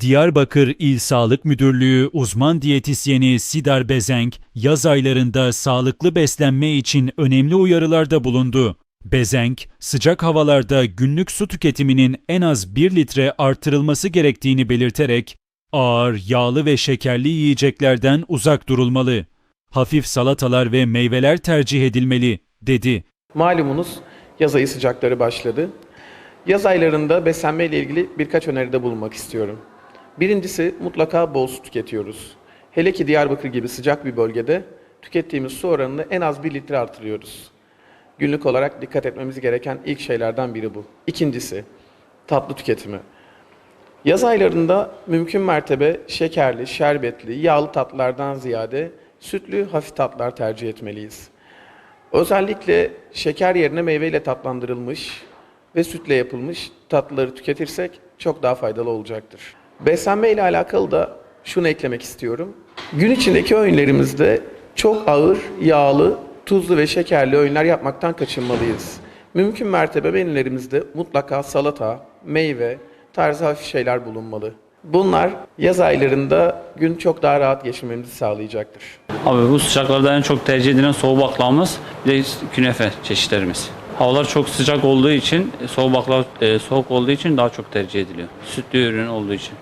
Diyarbakır İl Sağlık Müdürlüğü uzman diyetisyeni Sidar Bezenk, yaz aylarında sağlıklı beslenme için önemli uyarılarda bulundu. Bezenk, sıcak havalarda günlük su tüketiminin en az 1 litre artırılması gerektiğini belirterek, ağır, yağlı ve şekerli yiyeceklerden uzak durulmalı. Hafif salatalar ve meyveler tercih edilmeli, dedi. Malumunuz yaz ayı sıcakları başladı. Yaz aylarında beslenme ile ilgili birkaç öneride bulunmak istiyorum. Birincisi mutlaka bol su tüketiyoruz. Hele ki Diyarbakır gibi sıcak bir bölgede tükettiğimiz su oranını en az 1 litre artırıyoruz. Günlük olarak dikkat etmemiz gereken ilk şeylerden biri bu. İkincisi tatlı tüketimi. Yaz aylarında mümkün mertebe şekerli, şerbetli, yağlı tatlılardan ziyade sütlü, hafif tatlar tercih etmeliyiz. Özellikle şeker yerine meyveyle tatlandırılmış ve sütle yapılmış tatlıları tüketirsek çok daha faydalı olacaktır. Beslenme ile alakalı da şunu eklemek istiyorum. Gün içindeki öğünlerimizde çok ağır, yağlı, tuzlu ve şekerli öğünler yapmaktan kaçınmalıyız. Mümkün mertebe menülerimizde mutlaka salata, meyve tarzı hafif şeyler bulunmalı. Bunlar yaz aylarında gün çok daha rahat geçirmemizi sağlayacaktır. Abi bu sıcaklarda en çok tercih edilen soğuk baklavamız de künefe çeşitlerimiz. Havalar çok sıcak olduğu için soğuk baklava e, soğuk olduğu için daha çok tercih ediliyor. Sütlü ürün olduğu için.